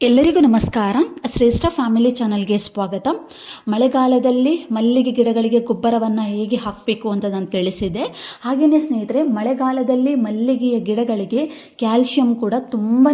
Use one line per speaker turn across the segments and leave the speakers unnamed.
ಎಲ್ಲರಿಗೂ ನಮಸ್ಕಾರ. ಶ್ರೇಷ್ಠ ಫ್ಯಾಮಿಲಿ ಚಾನಲ್ಗೆ ಸ್ವಾಗತ. ಮಳೆಗಾಲದಲ್ಲಿ ಮಲ್ಲಿಗೆ ಗಿಡಗಳಿಗೆ ಗೊಬ್ಬರವನ್ನು ಹೇಗೆ ಹಾಕಬೇಕು ಅಂತ ನಾನು ತಿಳಿಸಿದೆ. ಹಾಗೆಯೇ ಸ್ನೇಹಿತರೆ, ಮಳೆಗಾಲದಲ್ಲಿ ಮಲ್ಲಿಗೆಯ ಗಿಡಗಳಿಗೆ ಕ್ಯಾಲ್ಶಿಯಂ ಕೂಡ ತುಂಬಾ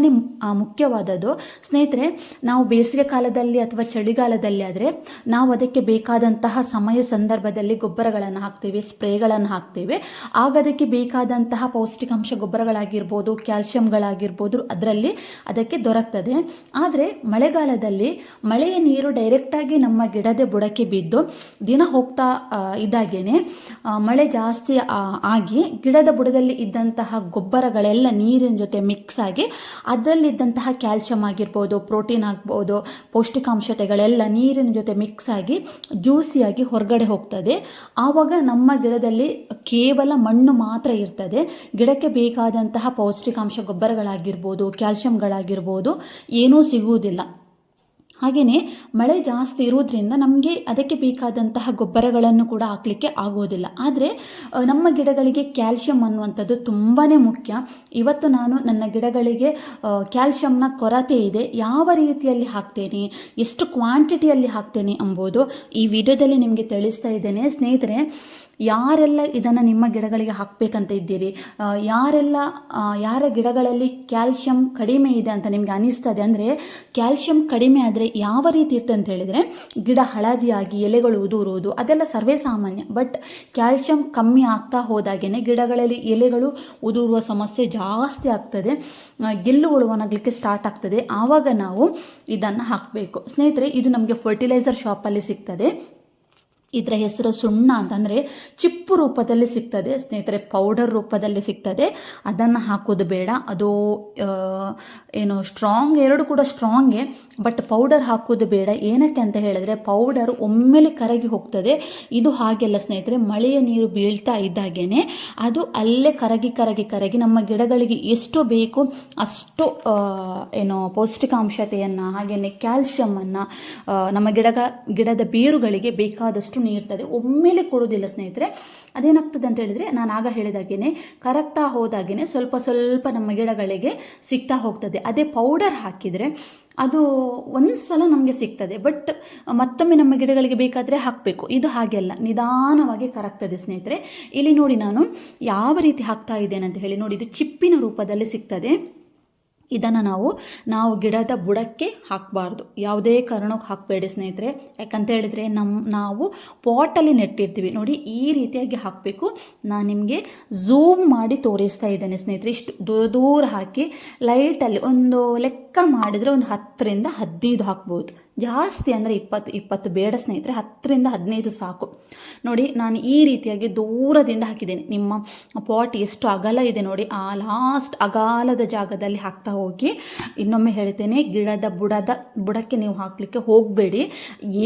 ಮುಖ್ಯವಾದದ್ದು. ಸ್ನೇಹಿತರೆ, ನಾವು ಬೇಸಿಗೆ ಕಾಲದಲ್ಲಿ ಅಥವಾ ಚಳಿಗಾಲದಲ್ಲಿ ಆದರೆ ನಾವು ಅದಕ್ಕೆ ಬೇಕಾದಂತಹ ಸಮಯ ಸಂದರ್ಭದಲ್ಲಿ ಗೊಬ್ಬರಗಳನ್ನು ಹಾಕ್ತೀವಿ, ಸ್ಪ್ರೇಗಳನ್ನು ಹಾಕ್ತೀವಿ. ಆಗ ಅದಕ್ಕೆ ಬೇಕಾದಂತಹ ಪೌಷ್ಟಿಕಾಂಶ ಗೊಬ್ಬರಗಳಾಗಿರ್ಬೋದು ಕ್ಯಾಲ್ಶಿಯಂಗಳಾಗಿರ್ಬೋದು ಅದರಲ್ಲಿ ಅದಕ್ಕೆ ದೊರಕ್ತದೆ. ಆದರೆ ಮಳೆಗಾಲದಲ್ಲಿ ಮಳೆಯ ನೀರು ಡೈರೆಕ್ಟಾಗಿ ನಮ್ಮ ಗಿಡದ ಬುಡಕ್ಕೆ ಬಿದ್ದು ದಿನ ಹೋಗ್ತಾ ಇದ್ದಾಗೇನೆ ಮಳೆ ಜಾಸ್ತಿ ಆಗಿ ಗಿಡದ ಬುಡದಲ್ಲಿ ಇದ್ದಂತಹ ಗೊಬ್ಬರಗಳೆಲ್ಲ ನೀರಿನ ಜೊತೆ ಮಿಕ್ಸ್ ಆಗಿ ಅದರಲ್ಲಿದ್ದಂತಹ ಕ್ಯಾಲ್ಶಿಯಂ ಆಗಿರ್ಬೋದು ಪ್ರೋಟೀನ್ ಆಗ್ಬೋದು, ಪೌಷ್ಟಿಕಾಂಶತೆಗಳೆಲ್ಲ ನೀರಿನ ಜೊತೆ ಮಿಕ್ಸ್ ಆಗಿ ಜ್ಯೂಸಿಯಾಗಿ ಹೊರಗಡೆ ಹೋಗ್ತದೆ. ಆವಾಗ ನಮ್ಮ ಗಿಡದಲ್ಲಿ ಕೇವಲ ಮಣ್ಣು ಮಾತ್ರ ಇರ್ತದೆ. ಗಿಡಕ್ಕೆ ಬೇಕಾದಂತಹ ಪೌಷ್ಟಿಕಾಂಶ ಗೊಬ್ಬರಗಳಾಗಿರ್ಬೋದು ಕ್ಯಾಲ್ಶಿಯಂಗಳಾಗಿರ್ಬೋದು ಏನೂ ಸಿಗುವುದಿಲ್ಲ. ಹಾಗೆಯೇ ಮಳೆ ಜಾಸ್ತಿ ಇರೋದ್ರಿಂದ ನಮಗೆ ಅದಕ್ಕೆ ಬೇಕಾದಂತಹ ಗೊಬ್ಬರಗಳನ್ನು ಕೂಡ ಹಾಕಲಿಕ್ಕೆ ಆಗೋದಿಲ್ಲ. ಆದರೆ ನಮ್ಮ ಗಿಡಗಳಿಗೆ ಕ್ಯಾಲ್ಶಿಯಂ ಅನ್ನುವಂಥದ್ದು ತುಂಬಾ ಮುಖ್ಯ. ಇವತ್ತು ನಾನು ನನ್ನ ಗಿಡಗಳಿಗೆ ಕ್ಯಾಲ್ಶಿಯಂನ ಕೊರತೆ ಇದೆ. ಯಾವ ರೀತಿಯಲ್ಲಿ ಹಾಕ್ತೇನೆ? ಎಷ್ಟು ಕ್ವಾಂಟಿಟಿಯಲ್ಲಿ ಹಾಕ್ತೇನೆ ಎಂಬುದು ಈ ವಿಡಿಯೋದಲ್ಲಿ ನಿಮಗೆ ತಿಳಿಸ್ತಾ ಇದ್ದೇನೆ. ಸ್ನೇಹಿತರೆ ಯಾರೆಲ್ಲ ಇದನ್ನು ನಿಮ್ಮ ಗಿಡಗಳಿಗೆ ಹಾಕಬೇಕಂತ ಇದ್ದೀರಿ? ಯಾರೆಲ್ಲ ಯಾರ ಗಿಡಗಳಲ್ಲಿ ಕ್ಯಾಲ್ಶಿಯಂ ಕಡಿಮೆ ಇದೆ ಅಂತ ನಿಮಗೆ ಅನಿಸ್ತದೆ ಅಂದರೆ ಕ್ಯಾಲ್ಶಿಯಂ ಕಡಿಮೆ ಆದರೆ ಯಾವ ರೀತಿ ಇರ್ತದೆ ಅಂತ ಹೇಳಿದರೆ ಗಿಡ ಹಳದಿಯಾಗಿ, ಎಲೆಗಳು ಉದುರುವುದು, ಅದೆಲ್ಲ ಸರ್ವೇ ಸಾಮಾನ್ಯ. ಬಟ್ ಕ್ಯಾಲ್ಶಿಯಂ ಕಮ್ಮಿ ಆಗ್ತಾ ಹೋದಾಗೇ ಗಿಡಗಳಲ್ಲಿ ಎಲೆಗಳು ಉದುರುವ ಸಮಸ್ಯೆ ಜಾಸ್ತಿ ಆಗ್ತದೆ. ಗೆಲ್ಲುಗಳು ಒಣಗಲಿಕ್ಕೆ ಸ್ಟಾರ್ಟ್ ಆಗ್ತದೆ. ಆವಾಗ ನಾವು ಇದನ್ನು ಹಾಕಬೇಕು. ಸ್ನೇಹಿತರೆ, ಇದು ನಮಗೆ ಫರ್ಟಿಲೈಸರ್ ಶಾಪಲ್ಲಿ ಸಿಗ್ತದೆ. ಇದರ ಹೆಸರು ಸುಣ್ಣ ಅಂತಂದರೆ ಚಿಪ್ಪು ರೂಪದಲ್ಲಿ ಸಿಗ್ತದೆ, ಸ್ನೇಹಿತರೆ ಪೌಡರ್ ರೂಪದಲ್ಲಿ ಸಿಗ್ತದೆ. ಅದನ್ನು ಹಾಕೋದು ಬೇಡ. ಅದು ಏನು ಸ್ಟ್ರಾಂಗ್ ಎರಡು ಕೂಡ ಸ್ಟ್ರಾಂಗೇ ಬಟ್ ಪೌಡರ್ ಹಾಕೋದು ಬೇಡ. ಏನಕ್ಕೆ ಅಂತ ಹೇಳಿದ್ರೆ ಪೌಡರ್ ಒಮ್ಮೆಲೆ ಕರಗಿ ಹೋಗ್ತದೆ. ಇದು ಹಾಗೆಲ್ಲ ಸ್ನೇಹಿತರೆ ಮಳೆಯ ನೀರು ಬೀಳ್ತಾ ಇದ್ದಾಗೇನೆ ಅದು ಅಲ್ಲೇ ಕರಗಿ ಕರಗಿ ಕರಗಿ ನಮ್ಮ ಗಿಡಗಳಿಗೆ ಎಷ್ಟು ಬೇಕು, ಅಷ್ಟು ಏನು ಪೌಷ್ಟಿಕಾಂಶತೆಯನ್ನು ಹಾಗೆಯೇ ಕ್ಯಾಲ್ಶಿಯಮನ್ನು ನಮ್ಮ ಗಿಡಗಳ ಗಿಡದ ಬೇರುಗಳಿಗೆ ಬೇಕಾದಷ್ಟು ನೀಡ್ತದೆ ಒಮ್ಮೆಲೆ ಕೊಡೋದಿಲ್ಲ ಸ್ನೇಹಿತರೆ. ಅದೇನಾಗ್ತದೆ ಅಂತ ಹೇಳಿದರೆ ನಾನು ಆಗ ಹೇಳಿದಾಗೇನೆ, ಕರಗ್ತಾ ಹೋದಾಗೇನೆ ಸ್ವಲ್ಪ ಸ್ವಲ್ಪ ನಮ್ಮ ಗಿಡಗಳಿಗೆ ಸಿಗ್ತಾ ಹೋಗ್ತದೆ. ಅದೇ ಪೌಡರ್ ಹಾಕಿದರೆ ಅದು ಒಂದು ಸಲ ನಮಗೆ ಸಿಗ್ತದೆ. ಬಟ್ ಮತ್ತೊಮ್ಮೆ ನಮ್ಮ ಗಿಡಗಳಿಗೆ ಬೇಕಾದರೆ ಹಾಕಬೇಕು. ಇದು ಹಾಗೆಲ್ಲ ನಿಧಾನವಾಗಿ ಕರಗ್ತದೆ ಸ್ನೇಹಿತರೆ. ಇಲ್ಲಿ ನೋಡಿ ನಾನು ಯಾವ ರೀತಿ ಹಾಕ್ತಾ ಇದ್ದೇನೆ ಅಂತ ಹೇಳಿ ನೋಡಿ, ಇದು ಚಿಪ್ಪಿನ ರೂಪದಲ್ಲಿ ಸಿಗ್ತದೆ. ಇದನ್ನು ನಾವು ನಾವು ಗಿಡದ ಬುಡಕ್ಕೆ ಹಾಕಬಾರ್ದು. ಯಾವುದೇ ಕಾರಣಕ್ಕೆ ಹಾಕಬೇಡಿ ಸ್ನೇಹಿತರೆ. ಯಾಕಂತ ಹೇಳಿದರೆ ನಮ್ಮ ನಾವು ಪಾಟಲ್ಲಿ ನೆಟ್ಟಿರ್ತೀವಿ. ನೋಡಿ, ಈ ರೀತಿಯಾಗಿ ಹಾಕಬೇಕು. ನಾನು ನಿಮಗೆ ಝೂಮ್ ಮಾಡಿ ತೋರಿಸ್ತಾ ಇದ್ದೇನೆ ಸ್ನೇಹಿತರೆ. ಇಷ್ಟು ದೂರ ದೂರ ಹಾಕಿ ಲೈಟಲ್ಲಿ ಒಂದು ಲೆಕ್ಕ ಮಾಡಿದರೆ ಒಂದು ಹತ್ತರಿಂದ ಹದಿನೈದು ಹಾಕ್ಬೋದು. ಜಾಸ್ತಿ ಅಂದರೆ ಇಪ್ಪತ್ತು ಇಪ್ಪತ್ತು ಬೇಡ ಸ್ನೇಹಿತರೆ, ಹತ್ತರಿಂದ ಹದಿನೈದು ಸಾಕು. ನೋಡಿ, ನಾನು ಈ ರೀತಿಯಾಗಿ ದೂರದಿಂದ ಹಾಕಿದ್ದೇನೆ. ನಿಮ್ಮ ಪಾಟ್ ಎಷ್ಟು ಅಗಲ ಇದೆ ನೋಡಿ, ಆ ಲಾಸ್ಟ್ ಅಗಾಲದ ಜಾಗದಲ್ಲಿ ಹಾಕ್ತಾ ಹೋಗಿ, ಇನ್ನೊಮ್ಮೆ ಹೇಳ್ತೇನೆ, ಗಿಡದ ಬುಡದ, ಬುಡಕ್ಕೆ ನೀವು ಹಾಕಲಿಕ್ಕೆ ಹೋಗಬೇಡಿ.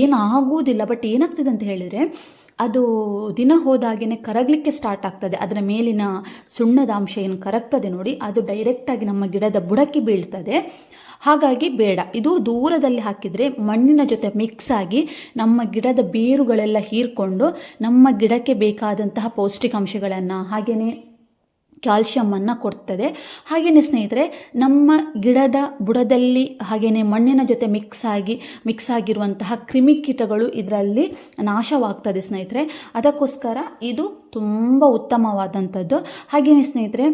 ಏನಾಗುವುದಿಲ್ಲ ಬಟ್ ಏನಾಗ್ತದೆ ಅಂತ ಹೇಳಿದರೆ, ಅದು ದಿನ ಹೋದಾಗೇ ಕರಗಲಿಕ್ಕೆ ಸ್ಟಾರ್ಟ್ ಆಗ್ತದೆ. ಅದರ ಮೇಲಿನ ಸುಣ್ಣದ ಅಂಶ ಏನು ಕರಗ್ತದೆ ನೋಡಿ, ಅದು ಡೈರೆಕ್ಟಾಗಿ ನಮ್ಮ ಗಿಡದ ಬುಡಕ್ಕೆ ಬೀಳ್ತದೆ. ಹಾಗಾಗಿ ಬೇಡ. ಇದು ದೂರದಲ್ಲಿ ಹಾಕಿದರೆ ಮಣ್ಣಿನ ಜೊತೆ ಮಿಕ್ಸ್ ಆಗಿ ನಮ್ಮ ಗಿಡದ ಬೇರುಗಳೆಲ್ಲ ಹೀರ್ಕೊಂಡು ನಮ್ಮ ಗಿಡಕ್ಕೆ ಬೇಕಾದಂತಹ ಪೌಷ್ಟಿಕಾಂಶಗಳನ್ನು ಹಾಗೆಯೇ ಕ್ಯಾಲ್ಶಿಯಮನ್ನು ಕೊಡ್ತದೆ. ಹಾಗೆಯೇ ಸ್ನೇಹಿತರೆ, ನಮ್ಮ ಗಿಡದ ಬುಡದಲ್ಲಿ ಹಾಗೆಯೇ ಮಣ್ಣಿನ ಜೊತೆ ಮಿಕ್ಸ್ ಆಗಿ ಮಿಕ್ಸ್ ಆಗಿರುವಂತಹ ಕ್ರಿಮಿಕೀಟಗಳು ಇದರಲ್ಲಿ ನಾಶವಾಗ್ತದೆ ಸ್ನೇಹಿತರೆ. ಅದಕ್ಕೋಸ್ಕರ ಇದು ತುಂಬ ಉತ್ತಮವಾದಂಥದ್ದು. ಹಾಗೆಯೇ ಸ್ನೇಹಿತರೆ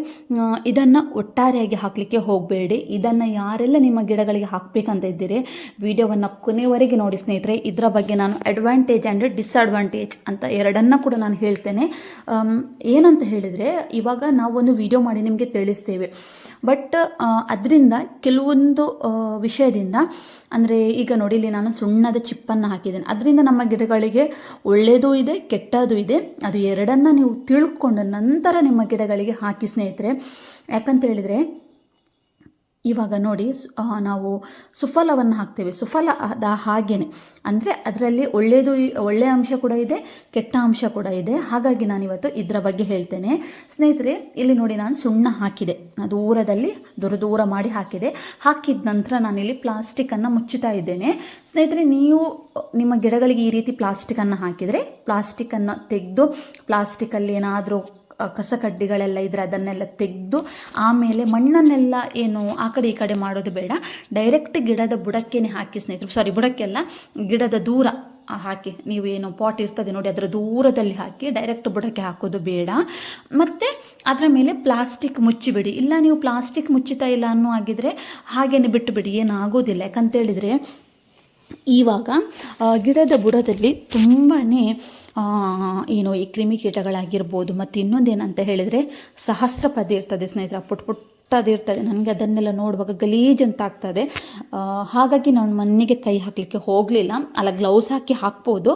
ಇದನ್ನು ಒಟ್ಟಾರೆಯಾಗಿ ಹಾಕಲಿಕ್ಕೆ ಹೋಗಬೇಡಿ. ಇದನ್ನು ಯಾರೆಲ್ಲ ನಿಮ್ಮ ಗಿಡಗಳಿಗೆ ಹಾಕಬೇಕಂತ ಇದ್ದೀರಿ, ವಿಡಿಯೋವನ್ನು ಕೊನೆಯವರೆಗೆ ನೋಡಿ ಸ್ನೇಹಿತರೆ. ಇದರ ಬಗ್ಗೆ ನಾನು ಅಡ್ವಾಂಟೇಜ್ ಆ್ಯಂಡ್ ಡಿಸ್ಅಡ್ವಾಂಟೇಜ್ ಅಂತ ಎರಡನ್ನ ಕೂಡ ನಾನು ಹೇಳ್ತೇನೆ. ಏನಂತ ಹೇಳಿದರೆ, ಇವಾಗ ನಾವೊಂದು ವಿಡಿಯೋ ಮಾಡಿ ನಿಮಗೆ ತಿಳಿಸ್ತೇವೆ. ಬಟ್ ಅದರಿಂದ ಕೆಲವೊಂದು ವಿಷಯದಿಂದ, ಅಂದರೆ ಈಗ ನೋಡಿ ಇಲ್ಲಿ ನಾನು ಸುಣ್ಣದ ಚಿಪ್ಪನ್ನು ಹಾಕಿದ್ದೇನೆ. ಅದರಿಂದ ನಮ್ಮ ಗಿಡಗಳಿಗೆ ಒಳ್ಳೆಯದೂ ಇದೆ, ಕೆಟ್ಟದೂ ಇದೆ. ಅದು ಎರಡನ್ನ ನೀವು ತಿಳ್ಕೊಂಡು ನಂತರ ನಿಮ್ಮ ಗಿಡಗಳಿಗೆ ಹಾಕಿ ಸ್ನೇಹಿತರೆ ಯಾಕಂತ ಹೇಳಿದರೆ ಇವಾಗ ನೋಡಿ ನಾವು ಸುಫಲವನ್ನು ಹಾಕ್ತೇವೆ. ಸುಫಲ ಅದ ಹಾಗೇನೆ. ಅಂದರೆ ಅದರಲ್ಲಿ ಒಳ್ಳೆಯದು ಒಳ್ಳೆಯ ಅಂಶ ಕೂಡ ಇದೆ, ಕೆಟ್ಟ ಅಂಶ ಕೂಡ ಇದೆ. ಹಾಗಾಗಿ ನಾನಿವತ್ತು ಇದರ ಬಗ್ಗೆ ಹೇಳ್ತೇನೆ. ಸ್ನೇಹಿತರೆ, ಇಲ್ಲಿ ನೋಡಿ ನಾನು ಸುಣ್ಣ ಹಾಕಿದೆ. ದೂರದಲ್ಲಿ ದೂರ ದೂರ ಮಾಡಿ ಹಾಕಿದೆ. ಹಾಕಿದ ನಂತರ ನಾನಿಲ್ಲಿ ಪ್ಲಾಸ್ಟಿಕ್ಕನ್ನು ಮುಚ್ಚುತ್ತಾ ಇದ್ದೇನೆ. ಸ್ನೇಹಿತರೆ, ನೀವು, ನಿಮ್ಮ ಗಿಡಗಳಿಗೆ ಈ ರೀತಿ ಪ್ಲಾಸ್ಟಿಕ್ಕನ್ನು ಹಾಕಿದರೆ ಪ್ಲಾಸ್ಟಿಕ್ಕನ್ನು ತೆಗೆದು ಪ್ಲಾಸ್ಟಿಕ್ಕಲ್ಲಿ ಏನಾದರೂ ಕಸಕಡ್ಡಿಗಳೆಲ್ಲ ಇದ್ರೆ ಅದನ್ನೆಲ್ಲ ತೆಗೆದು ಆಮೇಲೆ ಮಣ್ಣನ್ನೆಲ್ಲ ಏನು ಆ ಕಡೆ ಈ ಕಡೆ ಮಾಡೋದು ಬೇಡ. ಡೈರೆಕ್ಟ್ ಗಿಡದ ಬುಡಕ್ಕೇನೆ ಹಾಕಿ ಸ್ನೇಹಿತರು ಸಾರಿ ಬುಡಕ್ಕೆಲ್ಲ ಗಿಡದ ದೂರ ಹಾಕಿ ನೀವು ಏನು ಪಾಟ್ ಇರ್ತದೆ ನೋಡಿ ಅದರ ದೂರದಲ್ಲಿ ಹಾಕಿ ಡೈರೆಕ್ಟ್ ಬುಡಕ್ಕೆ ಹಾಕೋದು ಬೇಡ. ಮತ್ತು ಅದರ ಮೇಲೆ ಪ್ಲಾಸ್ಟಿಕ್ ಮುಚ್ಚಿಬಿಡಿ. ಇಲ್ಲ ನೀವು ಪ್ಲಾಸ್ಟಿಕ್ ಮುಚ್ಚಿತಾ ಇಲ್ಲ ಅನ್ನೋ ಆಗಿದ್ರೆ ಹಾಗೇನೆ ಬಿಟ್ಟುಬಿಡಿ ಏನಾಗೋದಿಲ್ಲ. ಯಾಕಂತೇಳಿದರೆ ಇವಾಗ ಗಿಡದ ಬುಡದಲ್ಲಿ ತುಂಬಾ ಏನು ಈ ಕ್ರಿಮಿಕೀಟಗಳಾಗಿರ್ಬೋದು ಮತ್ತು ಇನ್ನೊಂದೇನಂತ ಹೇಳಿದರೆ ಸಹಸ್ರಪದಿ ಇರ್ತದೆ ಸ್ನೇಹಿತರ ಪುಟ್ ಪುಟ್ಟದಿರ್ತದೆ. ನನಗೆ ಅದನ್ನೆಲ್ಲ ನೋಡುವಾಗ ಗಲೀಜಂತ ಆಗ್ತದೆ. ಹಾಗಾಗಿ ನಾನು ಮಣ್ಣಿಗೆ ಕೈ ಹಾಕಲಿಕ್ಕೆ ಹೋಗಲಿಲ್ಲ. ಅಲ್ಲ ಗ್ಲೌಸ್ ಹಾಕಿ ಹಾಕ್ಬೋದು.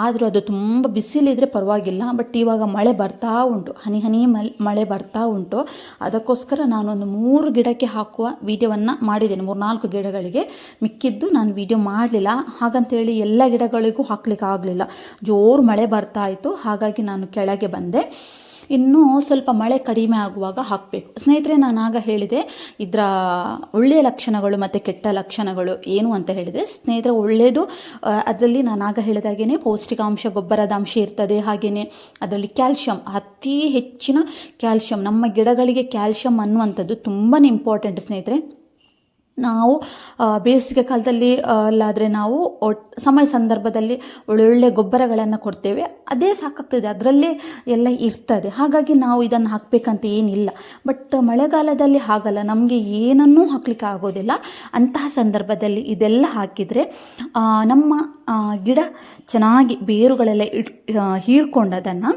ಆದರೂ ಅದು ತುಂಬ ಬಿಸಿಲಿದ್ರೆ ಪರವಾಗಿಲ್ಲ. ಬಟ್ ಇವಾಗ ಮಳೆ ಬರ್ತಾ ಉಂಟು. ಹನಿ ಹನಿ ಮಳೆ ಬರ್ತಾ ಉಂಟು. ಅದಕ್ಕೋಸ್ಕರ ನಾನೊಂದು ಮೂರು ಗಿಡಕ್ಕೆ ಹಾಕುವ ವೀಡಿಯೋವನ್ನು ಮಾಡಿದ್ದೇನೆ. ಮೂರು ನಾಲ್ಕು ಗಿಡಗಳಿಗೆ ಮಿಕ್ಕಿದ್ದು ನಾನು ವೀಡಿಯೋ ಮಾಡಲಿಲ್ಲ. ಹಾಗಂತೇಳಿ ಎಲ್ಲ ಗಿಡಗಳಿಗೂ ಹಾಕ್ಲಿಕ್ಕೆ ಆಗಲಿಲ್ಲ ಜೋರು ಮಳೆ ಬರ್ತಾ ಇತ್ತು. ಹಾಗಾಗಿ ನಾನು ಕೆಳಗೆ ಬಂದೆ. ಇನ್ನೂ ಸ್ವಲ್ಪ ಮಳೆ ಕಡಿಮೆ ಆಗುವಾಗ ಹಾಕಬೇಕು. ಸ್ನೇಹಿತರೆ, ನಾನು ಆಗ ಹೇಳಿದೆ, ಇದರ ಒಳ್ಳೆಯ ಲಕ್ಷಣಗಳು ಮತ್ತು ಕೆಟ್ಟ ಲಕ್ಷಣಗಳು ಏನು ಅಂತ ಹೇಳಿದರೆ, ಸ್ನೇಹಿತರೆ ಒಳ್ಳೆಯದು ಅದರಲ್ಲಿ ನಾನು ಆಗ ಹೇಳಿದಾಗೇ ಪೌಷ್ಟಿಕಾಂಶ, ಗೊಬ್ಬರದ ಅಂಶ ಇರ್ತದೆ ಹಾಗೆಯೇ ಅದರಲ್ಲಿ ಕ್ಯಾಲ್ಶಿಯಂ, ಅತಿ ಹೆಚ್ಚಿನ ಕ್ಯಾಲ್ಶಿಯಂ, ನಮ್ಮ ಗಿಡಗಳಿಗೆ ಕ್ಯಾಲ್ಶಿಯಂ ಅನ್ನುವಂಥದ್ದು ತುಂಬಾ ಇಂಪಾರ್ಟೆಂಟ್ ಸ್ನೇಹಿತರೆ. ನಾವು ಬೇಸಿಗೆ ಕಾಲದಲ್ಲಿ ಅಲ್ಲಾದರೆ ನಾವು ಸಮಯ ಸಂದರ್ಭದಲ್ಲಿ ಒಳ್ಳೊಳ್ಳೆ ಗೊಬ್ಬರಗಳನ್ನು ಕೊಡ್ತೇವೆ. ಅದೇ ಸಾಕಾಗ್ತದೆ, ಅದರಲ್ಲೇ ಎಲ್ಲ ಇರ್ತದೆ. ಹಾಗಾಗಿ ನಾವು ಇದನ್ನು ಹಾಕಬೇಕಂತ ಏನಿಲ್ಲ. ಬಟ್ ಮಳೆಗಾಲದಲ್ಲಿ ಹಾಗಲ್ಲ, ನಮಗೆ ಏನನ್ನೂ ಹಾಕಲಿಕ್ಕೆ ಆಗೋದಿಲ್ಲ. ಅಂತಹ ಸಂದರ್ಭದಲ್ಲಿ ಇದೆಲ್ಲ ಹಾಕಿದರೆ ನಮ್ಮ ಗಿಡ ಚೆನ್ನಾಗಿ ಬೇರುಗಳೆಲ್ಲ ಇಟ್ ಹೀರ್ಕೊಂಡದನ್ನು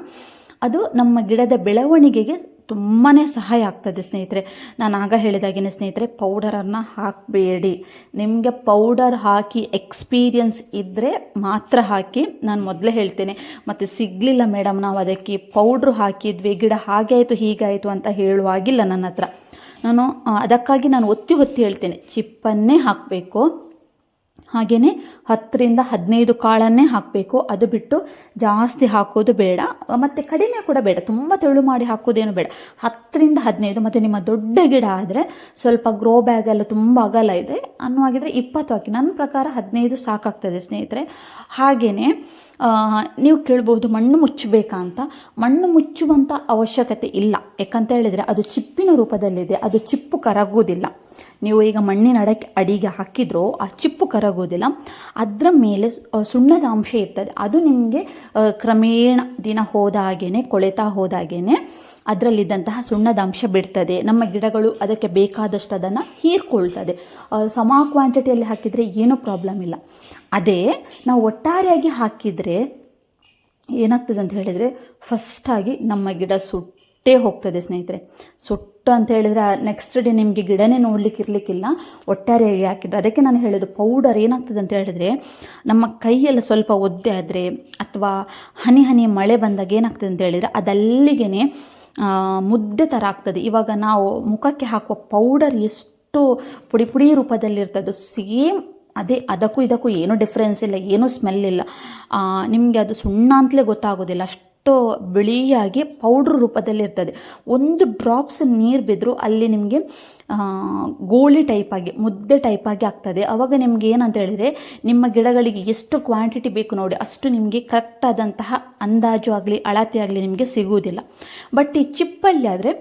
ಅದು ನಮ್ಮ ಗಿಡದ ಬೆಳವಣಿಗೆಗೆ ತುಂಬಾ ಸಹಾಯ ಆಗ್ತದೆ ಸ್ನೇಹಿತರೆ. ನಾನು ಆಗ ಹೇಳಿದಾಗೇನೆ ಸ್ನೇಹಿತರೆ, ಪೌಡರನ್ನು ಹಾಕಬೇಡಿ. ನಿಮಗೆ ಪೌಡರ್ ಹಾಕಿ ಎಕ್ಸ್ಪೀರಿಯನ್ಸ್ ಇದ್ದರೆ ಮಾತ್ರ ಹಾಕಿ ನಾನು ಮೊದಲೇ ಹೇಳ್ತೇನೆ. ಮತ್ತು ಸಿಗಲಿಲ್ಲ ಮೇಡಮ್, ನಾವು ಅದಕ್ಕೆ ಪೌಡ್ರು ಹಾಕಿದ್ವಿ, ಗಿಡ ಹಾಗೆ ಆಯಿತು ಹೀಗಾಯಿತು ಅಂತ ಹೇಳುವಾಗಿಲ್ಲ ನನ್ನ ಹತ್ರ ನಾನು ಅದಕ್ಕಾಗಿ ನಾನು ಒತ್ತಿ ಒತ್ತಿ ಹೇಳ್ತೇನೆ, ಚಿಪ್ಪನ್ನೇ ಹಾಕಬೇಕು. ಹಾಗೆಯೇ ಹತ್ತರಿಂದ ಹದಿನೈದು ಕಾಳನ್ನೇ ಹಾಕಬೇಕು. ಅದು ಬಿಟ್ಟು ಜಾಸ್ತಿ ಹಾಕೋದು ಬೇಡ. ಮತ್ತು ಕಡಿಮೆ ಕೂಡ ಬೇಡ. ತುಂಬ ತೆಳು ಮಾಡಿ ಹಾಕೋದೇನು ಬೇಡ. ಹತ್ತರಿಂದ ಹದಿನೈದು ಮತ್ತು ನಿಮ್ಮ ದೊಡ್ಡ ಗಿಡ ಆದರೆ ಸ್ವಲ್ಪ ಗ್ರೋ ಬ್ಯಾಗ್ ಎಲ್ಲ ತುಂಬ ಅಗಲ ಇದೆ. ಅನ್ನುವಾಗಿದ್ರೆ ಇಪ್ಪತ್ತು ಹಾಕಿ. ನನ್ನ ಪ್ರಕಾರ ಹದಿನೈದು ಸಾಕಾಗ್ತದೆ ಸ್ನೇಹಿತರೆ. ಹಾಗೆಯೇ ನೀವು ಕೇಳ್ಬೋದು ಮಣ್ಣು ಮುಚ್ಚಬೇಕಾ ಅಂತ. ಮಣ್ಣು ಮುಚ್ಚುವಂಥ ಅವಶ್ಯಕತೆ ಇಲ್ಲ. ಯಾಕಂತ ಹೇಳಿದರೆ ಅದು ಚಿಪ್ಪಿನ ರೂಪದಲ್ಲಿದೆ. ಅದು ಚಿಪ್ಪು ಕರಗುವುದಿಲ್ಲ. ನೀವು ಈಗ ಮಣ್ಣಿನ ಅಡಕ್ಕೆ ಅಡಿಗೆ ಹಾಕಿದ್ರೋ ಆ ಚಿಪ್ಪು ಕರಗೋದಿಲ್ಲ ಅದರ ಮೇಲೆ ಸುಣ್ಣದ ಅಂಶ ಇರ್ತದೆ. ಅದು ನಿಮಗೆ ಕ್ರಮೇಣ ದಿನ ಹೋದಾಗೇನೆ ಕೊಳೆತಾ ಹೋದ ಹಾಗೇನೆ ಅದರಲ್ಲಿದ್ದಂತಹ ಸುಣ್ಣದ ಅಂಶ ಬಿಡ್ತದೆ. ನಮ್ಮ ಗಿಡಗಳು ಅದಕ್ಕೆ ಬೇಕಾದಷ್ಟು ಅದನ್ನು ಹೀರ್ಕೊಳ್ತದೆ. ಸಮ ಕ್ವಾಂಟಿಟಿಯಲ್ಲಿ ಹಾಕಿದರೆ ಏನೂ ಪ್ರಾಬ್ಲಮ್ ಇಲ್ಲ. ಅದೇ ನಾವು ಒಟ್ಟಾರೆಯಾಗಿ ಹಾಕಿದರೆ ಏನಾಗ್ತದೆ ಅಂತ ಹೇಳಿದರೆ ಫಸ್ಟಾಗಿ ನಮ್ಮ ಗಿಡ ಸುಟ್ಟೇ ಹೋಗ್ತದೆ ಸ್ನೇಹಿತರೆ. ಸುಟ್ಟು ಅಂತ ಹೇಳಿದರೆ ನೆಕ್ಸ್ಟ್ ಡೇ ನಿಮಗೆ ಗಿಡನೇ ನೋಡ್ಲಿಕ್ಕೆ ಇರಲಿಕ್ಕಿಲ್ಲ. ಒಟ್ಟಾರೆಯಾಗಿ ಹಾಕಿದ್ರೆ ಅದಕ್ಕೆ ನಾನು ಹೇಳೋದು ಪೌಡರ್ ಏನಾಗ್ತದೆ ಅಂತ ಹೇಳಿದ್ರೆ ನಮ್ಮ ಕೈಯೆಲ್ಲ ಸ್ವಲ್ಪ ಒದ್ದೆ ಆದರೆ ಅಥವಾ ಹನಿ ಹನಿ ಮಳೆ ಬಂದಾಗ ಏನಾಗ್ತದೆ ಅಂತ ಹೇಳಿದರೆ ಅದಲ್ಲಿಗೆ ಮುದ್ದೆ ಥರ ಆಗ್ತದೆ. ಇವಾಗ ನಾವು ಮುಖಕ್ಕೆ ಹಾಕುವ ಪೌಡರ್ ಎಷ್ಟು ಪುಡಿ ಪುಡಿ ರೂಪದಲ್ಲಿರ್ತದೆ. ಸೇಮ್ ಅದೇ, ಅದಕ್ಕೂ ಇದಕ್ಕೂ ಏನೂ ಡಿಫ್ರೆನ್ಸ್ ಇಲ್ಲ, ಏನೂ ಸ್ಮೆಲ್ ಇಲ್ಲ. ನಿಮಗೆ ಅದು ಸುಣ್ಣ ಅಂತಲೇ ಗೊತ್ತಾಗೋದಿಲ್ಲ. ಅಷ್ಟು ಬಿಳಿಯಾಗಿ ಪೌಡ್ರ್ ರೂಪದಲ್ಲಿರ್ತದೆ. ಒಂದು ಡ್ರಾಪ್ಸ್ ನೀರು ಬಿದ್ದರೂ ಅಲ್ಲಿ ನಿಮಗೆ ಗೋಳಿ ಟೈಪಾಗಿ ಮುದ್ದೆ ಟೈಪಾಗಿ ಆಗ್ತದೆ. ಆವಾಗ ನಿಮ್ಗೆ ಏನಂತ ಹೇಳಿದರೆ, ನಿಮ್ಮ ಗಿಡಗಳಿಗೆ ಎಷ್ಟು ಕ್ವಾಂಟಿಟಿ ಬೇಕು ನೋಡಿ, ಅಷ್ಟು ನಿಮಗೆ ಕರೆಕ್ಟಾದಂತಹ ಅಂದಾಜು ಆಗಲಿ, ಅಳತೆ ಆಗಲಿ ನಿಮಗೆ ಸಿಗುವುದಿಲ್ಲ. ಬಟ್ ಈ ಚಿಪ್ಪಲ್ಲಿ ಆದರೆ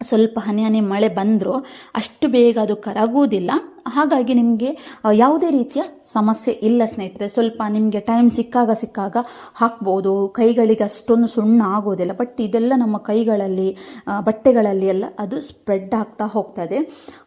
ಸ್ವಲ್ಪ ಹನಿ ಹನಿ ಮಳೆ ಬಂದರೂ ಅಷ್ಟು ಬೇಗ ಅದು ಕರಗುವುದಿಲ್ಲ. ಹಾಗಾಗಿ ನಿಮಗೆ ಯಾವುದೇ ರೀತಿಯ ಸಮಸ್ಯೆ ಇಲ್ಲ ಸ್ನೇಹಿತರೆ. ಸ್ವಲ್ಪ ನಿಮಗೆ ಟೈಮ್ ಸಿಕ್ಕಾಗ ಸಿಕ್ಕಾಗ ಹಾಕ್ಬೋದು. ಕೈಗಳಿಗೆ ಅಷ್ಟೊಂದು ಸುಣ್ಣ ಆಗೋದಿಲ್ಲ ಬಟ್ ಇದೆಲ್ಲ ನಮ್ಮ ಕೈಗಳಲ್ಲಿ ಬಟ್ಟೆಗಳಲ್ಲಿ ಎಲ್ಲ ಅದು ಸ್ಪ್ರೆಡ್ ಆಗ್ತಾ ಹೋಗ್ತದೆ.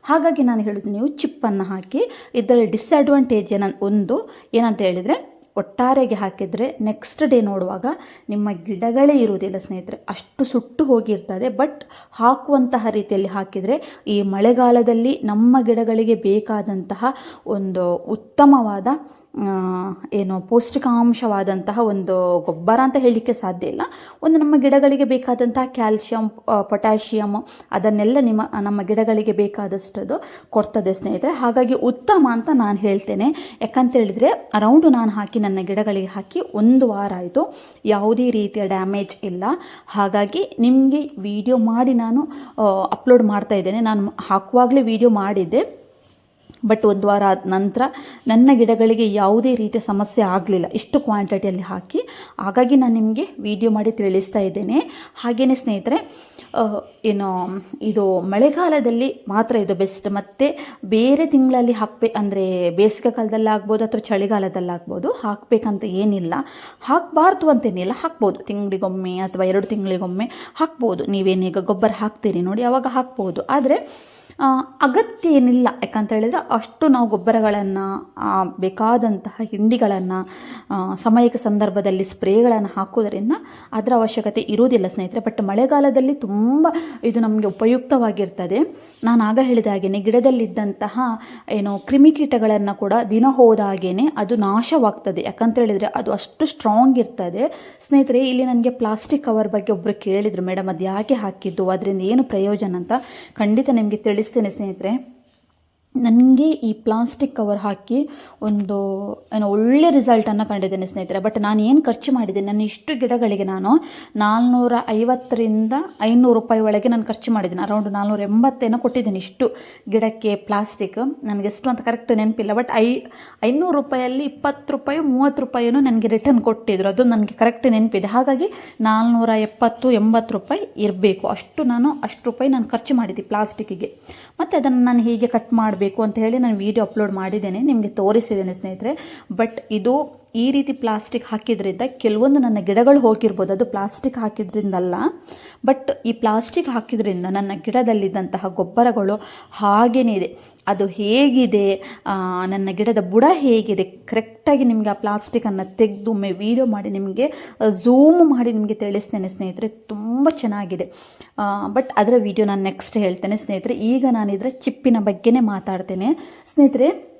ಹಾಗಾಗಿ ನಾನು ಹೇಳೋದು ನೀವು ಚಿಪ್ಪನ್ನು ಹಾಕಿ, ಇದರಲ್ಲಿ ಡಿಸ್ಅಡ್ವಾಂಟೇಜ್ ಏನ ಒಂದು ಏನಂತ ಹೇಳಿದರೆ ಒಟ್ಟಾರೆಗೆ ಹಾಕಿದರೆ ನೆಕ್ಸ್ಟ್ ಡೇ ನೋಡುವಾಗ ನಿಮ್ಮ ಗಿಡಗಳೇ ಇರುವುದಿಲ್ಲ ಸ್ನೇಹಿತರೆ, ಅಷ್ಟು ಸುಟ್ಟು ಹೋಗಿರ್ತದೆ. ಬಟ್ ಹಾಕುವಂತಹ ರೀತಿಯಲ್ಲಿ ಹಾಕಿದರೆ ಈ ಮಳೆಗಾಲದಲ್ಲಿ ನಮ್ಮ ಗಿಡಗಳಿಗೆ ಬೇಕಾದಂತಹ ಒಂದು ಉತ್ತಮವಾದ ಏನು ಪೌಷ್ಟಿಕಾಂಶವಾದಂತಹ ಒಂದು ಗೊಬ್ಬರ ಅಂತ ಹೇಳಲಿಕ್ಕೆ ಸಾಧ್ಯ ಇಲ್ಲ. ಒಂದು ನಮ್ಮ ಗಿಡಗಳಿಗೆ ಬೇಕಾದಂತಹ ಕ್ಯಾಲ್ಶಿಯಂ ಪೊಟ್ಯಾಷಿಯಮ್ ಅದನ್ನೆಲ್ಲ ನಿಮ್ಮ, ನಮ್ಮ ಗಿಡಗಳಿಗೆ ಬೇಕಾದಷ್ಟದು ಕೊಡ್ತದೆ ಸ್ನೇಹಿತರೆ. ಹಾಗಾಗಿ ಉತ್ತಮ ಅಂತ ನಾನು ಹೇಳ್ತೇನೆ. ಯಾಕಂತ ಹೇಳಿದರೆ ಅರೌಂಡು ನಾನು ಹಾಕಿ ನನ್ನ ಗಿಡಗಳಿಗೆ ಹಾಕಿ ಒಂದು ವಾರ ಆಯಿತು. ಯಾವುದೇ ರೀತಿಯ ಡ್ಯಾಮೇಜ್ ಇಲ್ಲ. ಹಾಗಾಗಿ ನಿಮಗೆ ವಿಡಿಯೋ ಮಾಡಿ ನಾನು ಅಪ್ಲೋಡ್ ಮಾಡ್ತಾ ಇದ್ದೇನೆ. ನಾನು ಹಾಕುವಾಗಲೇ ವಿಡಿಯೋ ಮಾಡಿದ್ದೆ. ಬಟ್ ಒಂದು ವಾರ ಆದ ನಂತರ ನನ್ನ ಗಿಡಗಳಿಗೆ ಯಾವುದೇ ರೀತಿಯ ಸಮಸ್ಯೆ ಆಗಲಿಲ್ಲ. ಇಷ್ಟು ಕ್ವಾಂಟಿಟಿಯಲ್ಲಿ ಹಾಕಿ. ಹಾಗಾಗಿ ನಾನು ನಿಮಗೆ ವಿಡಿಯೋ ಮಾಡಿ ತಿಳಿಸ್ತಾ ಇದ್ದೇನೆ. ಹಾಗೆಯೇ ಸ್ನೇಹಿತರೆ ಏನು, ಇದು ಮಳೆಗಾಲದಲ್ಲಿ ಮಾತ್ರ ಇದು ಬೆಸ್ಟ್ ಮತ್ತು ಬೇರೆ ತಿಂಗಳಲ್ಲಿ ಹಾಕ್ಬೇ, ಅಂದರೆ ಬೇಸಿಗೆ ಕಾಲದಲ್ಲಿ ಆಗ್ಬೋದು ಅಥವಾ ಚಳಿಗಾಲದಲ್ಲಾಗ್ಬೋದು ಹಾಕಬೇಕಂತ ಏನಿಲ್ಲ. ಹಾಕಬಾರ್ದು ಅಂತೇನಿಲ್ಲ ಹಾಕ್ಬೋದು. ತಿಂಗಳಿಗೊಮ್ಮೆ ಅಥವಾ ಎರಡು ತಿಂಗಳಿಗೊಮ್ಮೆ ಹಾಕ್ಬೋದು. ನೀವೇನೀಗ ಗೊಬ್ಬರ ಹಾಕ್ತೀರಿ ನೋಡಿ, ಅವಾಗ ಹಾಕ್ಬೋದು. ಆದರೆ ಅಗತ್ಯ ಏನಿಲ್ಲ ಯಾಕಂತ ಹೇಳಿದರೆ ಅಷ್ಟು ನಾವು ಗೊಬ್ಬರಗಳನ್ನು ಬೇಕಾದಂತಹ ಹಿಂಡಿಗಳನ್ನು ಸಮಯಕ್ಕೆ ಸಂದರ್ಭದಲ್ಲಿ ಸ್ಪ್ರೇಗಳನ್ನು ಹಾಕೋದರಿಂದ ಅದರ ಅವಶ್ಯಕತೆ ಇರುವುದಿಲ್ಲ ಸ್ನೇಹಿತರೆ. ಬಟ್ ಮಳೆಗಾಲದಲ್ಲಿ ತುಂಬ ಇದು ನಮಗೆ ಉಪಯುಕ್ತವಾಗಿರ್ತದೆ. ನಾನು ಆಗ ಹೇಳಿದ ಹಾಗೆಯೇ ಗಿಡದಲ್ಲಿದ್ದಂತಹ ಏನು ಕ್ರಿಮಿಕೀಟಗಳನ್ನು ಕೂಡ ದಿನ ಹೋದಾಗೇನೆ ಅದು ನಾಶವಾಗ್ತದೆ. ಯಾಕಂತ ಹೇಳಿದರೆ ಅದು ಅಷ್ಟು ಸ್ಟ್ರಾಂಗ್ ಇರ್ತದೆ. ಸ್ನೇಹಿತರೆ, ಇಲ್ಲಿ ನನಗೆ ಪ್ಲಾಸ್ಟಿಕ್ ಕವರ್ ಬಗ್ಗೆ ಒಬ್ಬರು ಕೇಳಿದರು. ಮೇಡಮ್ ಅದು ಯಾಕೆ ಹಾಕಿದ್ದು? ಅದರಿಂದ ಏನು ಪ್ರಯೋಜನ ಅಂತ ಖಂಡಿತ ನಿಮಗೆ ತಿಳಿಸ್ತೇನೆ ಸ್ನೇಹಿತರೆ ನನಗೆ ಈ ಪ್ಲಾಸ್ಟಿಕ್ ಕವರ್ ಹಾಕಿ ಒಂದು, ಏನೋ ಒಳ್ಳೆ ರಿಸಲ್ಟನ್ನು ಕಂಡಿದ್ದೇನೆ ಸ್ನೇಹಿತರೆ. ಬಟ್ ನಾನು ಏನು ಖರ್ಚು ಮಾಡಿದೆ ನನ್ನ ಇಷ್ಟು ಗಿಡಗಳಿಗೆ ನಾನು ನಾಲ್ನೂರ ಐವತ್ತರಿಂದ ಐನೂರು ರೂಪಾಯಿ ಒಳಗೆ ನಾನು ಖರ್ಚು ಮಾಡಿದ್ದೀನಿ. ಅರೌಂಡ್ ನಾಲ್ನೂರ ಎಂಬತ್ತೇನೋ ಕೊಟ್ಟಿದ್ದೀನಿ ಇಷ್ಟು ಗಿಡಕ್ಕೆ ಪ್ಲಾಸ್ಟಿಕ್ ನನಗೆ ಎಷ್ಟು ಅಂತ ಕರೆಕ್ಟ್ ನೆನಪಿಲ್ಲ. ಬಟ್ ಐ, ಐನೂರು ರೂಪಾಯಲ್ಲಿ ಇಪ್ಪತ್ತು ರೂಪಾಯಿ, ಮೂವತ್ತು ರೂಪಾಯಿನೂ ನನಗೆ ರಿಟರ್ನ್ ಕೊಟ್ಟಿದ್ರು. ಅದು ನನಗೆ ಕರೆಕ್ಟ್ ನೆನಪಿದೆ. ಹಾಗಾಗಿ ನಾಲ್ನೂರ ಎಪ್ಪತ್ತು ಎಂಬತ್ತು ರೂಪಾಯಿ ಇರಬೇಕು. ಅಷ್ಟು ನಾನು, ಅಷ್ಟು ರೂಪಾಯಿ ನಾನು ಖರ್ಚು ಮಾಡಿದ್ದೆ ಪ್ಲಾಸ್ಟಿಕ್ಕಿಗೆ ಮತ್ತು ಅದನ್ನು ನಾನು ಹೀಗೆ ಕಟ್ ಮಾಡಬೇಕು. ಅಂತ ಹೇಳಿ ನಾನು ವೀಡಿಯೋ ಅಪ್ಲೋಡ್ ಮಾಡಿದ್ದೇನೆ ನಿಮಗೆ ತೋರಿಸಿದ್ದೇನೆ ಸ್ನೇಹಿತರೆ. ಬಟ್ ಇದು ಈ ರೀತಿ ಪ್ಲಾಸ್ಟಿಕ್ ಹಾಕಿದ್ರಿಂದ ಕೆಲವೊಂದು ನನ್ನ ಗಿಡಗಳು ಹೋಗಿರ್ಬೋದು. ಅದು ಪ್ಲಾಸ್ಟಿಕ್ ಹಾಕಿದ್ರಿಂದಲ್ಲ. ಬಟ್ ಈ ಪ್ಲಾಸ್ಟಿಕ್ ಹಾಕಿದ್ರಿಂದ ನನ್ನ ಗಿಡದಲ್ಲಿದ್ದಂತಹ ಗೊಬ್ಬರಗಳು ಹಾಗೇ ಇದೆ. ಅದು ಹೇಗಿದೆ? ನನ್ನ ಗಿಡದ ಬುಡ ಹೇಗಿದೆ? ಕರೆಕ್ಟಾಗಿ ನಿಮಗೆ ಆ ಪ್ಲಾಸ್ಟಿಕನ್ನು ತೆಗೆದು ಒಮ್ಮೆ ವೀಡಿಯೋ ಮಾಡಿ ನಿಮಗೆ ಝೂಮ್ ಮಾಡಿ ನಿಮಗೆ ತಿಳಿಸ್ತೇನೆ ಸ್ನೇಹಿತರೆ. ತುಂಬ ಚೆನ್ನಾಗಿದೆ. ಬಟ್ ಅದರ ವಿಡಿಯೋ ನಾನು ನೆಕ್ಸ್ಟ್ ಹೇಳ್ತೇನೆ ಸ್ನೇಹಿತರೆ. ಈಗ ನಾನಿದ್ರೆ ಚಿಪ್ಪಿನ ಬಗ್ಗೆನೇ ಮಾತಾಡ್ತೇನೆ. ಸ್ನೇಹಿತರೆ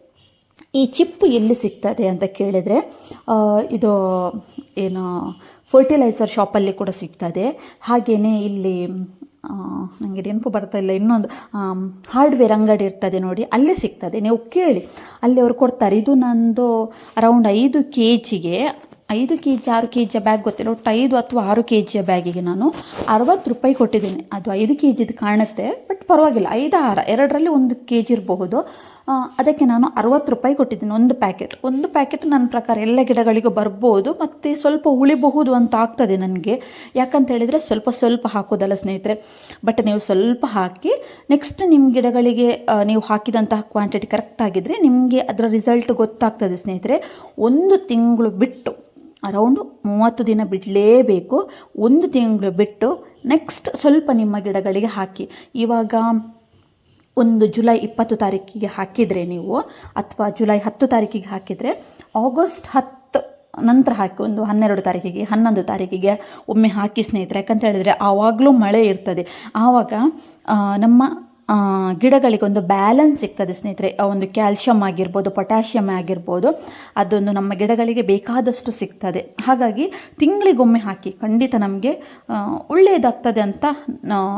ಈ ಚಿಪ್ಪು ಎಲ್ಲಿ ಸಿಗ್ತದೆ ಅಂತ ಕೇಳಿದರೆ ಇದು ಏನು ಫರ್ಟಿಲೈಸರ್ ಶಾಪಲ್ಲಿ ಕೂಡ ಸಿಗ್ತದೆ. ಹಾಗೆಯೇ ಇಲ್ಲಿ ನನಗೆ ನೆನಪು ಬರ್ತಾ ಇಲ್ಲ. ಇನ್ನೊಂದು ಹಾರ್ಡ್ವೇರ್ ಅಂಗಡಿ ಇರ್ತದೆ ನೋಡಿ, ಅಲ್ಲಿ ಸಿಗ್ತದೆ. ನೀವು ಕೇಳಿ. ಅಲ್ಲಿ ಅವರು ಕೊಡ್ತಾರೆ. ಇದು ನಂದು ಅರೌಂಡ್ ಐದು ಕೆ ಜಿಗೆ ಐದು ಕೆ ಜಿ ಆರು ಕೆ ಜಿಯ ಬ್ಯಾಗ್ ಗೊತ್ತಿಲ್ಲ. ಒಟ್ಟು ಐದು ಅಥವಾ ಆರು ಕೆ ಜಿಯ ಬ್ಯಾಗಿಗೆ ನಾನು ಅರವತ್ತು ರೂಪಾಯಿ ಕೊಟ್ಟಿದ್ದೀನಿ. ಅದು ಐದು ಕೆ ಜಿದು ಕಾಣುತ್ತೆ ಬಟ್ ಪರವಾಗಿಲ್ಲ. ಐದು ಆರ, ಎರಡರಲ್ಲಿ ಒಂದು ಕೆ ಜಿ ಇರಬಹುದು ಅದಕ್ಕೆ ನಾನು ಅರವತ್ತು ರೂಪಾಯಿ ಕೊಟ್ಟಿದ್ದೀನಿ ಒಂದು ಪ್ಯಾಕೆಟ್ ಒಂದು ಪ್ಯಾಕೆಟ್ ನನ್ನ ಪ್ರಕಾರ ಎಲ್ಲ ಗಿಡಗಳಿಗೂ ಬರ್ಬೋದು, ಮತ್ತು ಸ್ವಲ್ಪ ಉಳಿಬಹುದು ಅಂತ ಆಗ್ತದೆ ನನಗೆ. ಯಾಕಂತ ಹೇಳಿದರೆ ಸ್ವಲ್ಪ ಸ್ವಲ್ಪ ಹಾಕೋದಲ್ಲ ಸ್ನೇಹಿತರೆ. ಬಟ್ ನೀವು ಸ್ವಲ್ಪ ಹಾಕಿ ನೆಕ್ಸ್ಟ್ ನಿಮ್ಮ ಗಿಡಗಳಿಗೆ ನೀವು ಹಾಕಿದಂತಹ ಕ್ವಾಂಟಿಟಿ ಕರೆಕ್ಟ್ ಆಗಿದ್ದರೆ ನಿಮಗೆ ಅದರ ರಿಸಲ್ಟ್ ಗೊತ್ತಾಗ್ತದೆ ಸ್ನೇಹಿತರೆ. ಒಂದು ತಿಂಗಳು ಬಿಟ್ಟು ಅರೌಂಡು ಮೂವತ್ತು ದಿನ ಬಿಡಲೇಬೇಕು. ಒಂದು ತಿಂಗಳು ಬಿಟ್ಟು ನೆಕ್ಸ್ಟ್ ಸ್ವಲ್ಪ ನಿಮ್ಮ ಗಿಡಗಳಿಗೆ ಹಾಕಿ. ಇವಾಗ ಒಂದು ಜುಲೈ ಇಪ್ಪತ್ತು ತಾರೀಕಿಗೆ ಹಾಕಿದರೆ ನೀವು, ಅಥವಾ ಜುಲೈ ಹತ್ತು ತಾರೀಕಿಗೆ ಹಾಕಿದರೆ ಆಗಸ್ಟ್ ಹತ್ತು ನಂತರ ಹಾಕಿ, ಒಂದು ಹನ್ನೆರಡು ತಾರೀಕಿಗೆ, ಹನ್ನೊಂದು ತಾರೀಕಿಗೆ ಒಮ್ಮೆ ಹಾಕಿ ಸ್ನೇಹಿತರೆ, ಯಾಕಂತ ಹೇಳಿದರೆ ಆವಾಗಲೂ ಮಳೆ ಇರ್ತದೆ. ಆವಾಗ ನಮ್ಮ ಆ, ಗಿಡಗಳಿಗೆ ಒಂದು ಬ್ಯಾಲೆನ್ಸ್ ಸಿಗ್ತದೆ ಸ್ನೇಹಿತರೆ. ಒಂದು ಕ್ಯಾಲ್ಶಿಯಮ್ ಆಗಿರ್ಬೋದು ಪೊಟ್ಯಾಷಿಯಮ್ ಆಗಿರ್ಬೋದು ಅದೊಂದು ನಮ್ಮ ಗಿಡಗಳಿಗೆ ಬೇಕಾದಷ್ಟು ಸಿಗ್ತದೆ. ಹಾಗಾಗಿ ತಿಂಗಳಿಗೊಮ್ಮೆ ಹಾಕಿ ಖಂಡಿತ ನಮಗೆ ಒಳ್ಳೆಯದಾಗ್ತದೆ ಅಂತ